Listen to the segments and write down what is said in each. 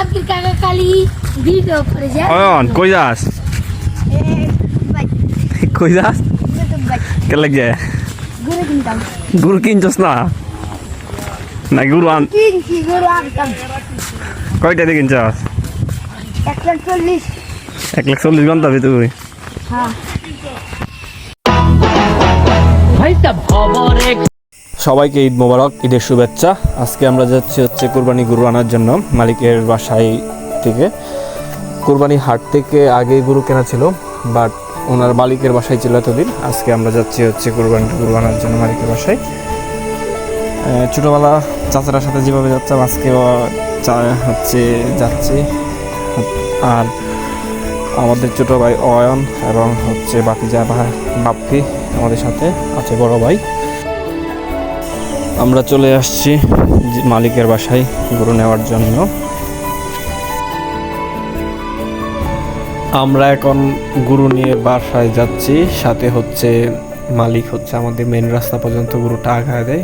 আকির কাকা কালি ভিডিও করে যায় অয়ন কই যাস? কই যাস? কে লাগে ঘুরে কিনতাম। গুড় কিনছস না? না গুড় আন কিনছি গরু আনতাম। কয়টা দিয়ে কিনছস? একশো চল্লিশ। এক লাখ চল্লিশ ঘণ্টা তুই। হ্যাঁ। সবাইকে ঈদ মোবারক, ঈদের শুভেচ্ছা। আজকে আমরা যাচ্ছি হচ্ছে কুরবানি গরু আনার জন্য মালিকের বাসায় থেকে। কুরবানি হাট থেকে আগে গরু কেনা ছিল, বাট ওনার মালিকের বাসায় ছিল এতদিন। আজকে আমরা যাচ্ছি হচ্ছে কুরবানি গরু আনার জন্য মালিকের বাসায়। ছোটোবেলা চাচারার সাথে যেভাবে যাচ্ছিলাম আজকে হচ্ছে যাচ্ছি। আর আমাদের ছোটো ভাই অয়ন এবং হচ্ছে বাপিজা ভাই বাপ্পি আমাদের সাথে, আছে বড় ভাই। আমরা চলে আসছি মালিকের বাসায় গরু নেওয়ার জন্য। আমরা এখন গরু নিয়ে বাসায় যাচ্ছি। সাথে হচ্ছে মালিক হচ্ছে আমাদের মেন রাস্তা পর্যন্ত গরুটা আগায় দেয়।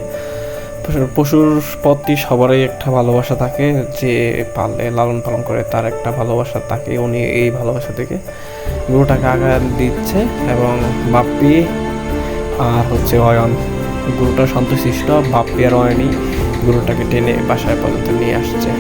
পশুর- প্রতি সবারই একটা ভালোবাসা থাকে যে পালে লালন পালন করে তার একটা ভালোবাসা থাকে। উনি এই ভালোবাসা থেকে গরুটাকে আগায় দিচ্ছে এবং বাপ্পি আর হচ্ছে অয়ন। গরুটা শান্তশিষ্ট বাপ্পি আর হয়নি গরুটাকে টেনে বাসায় পর্যন্ত নিয়ে আসছে।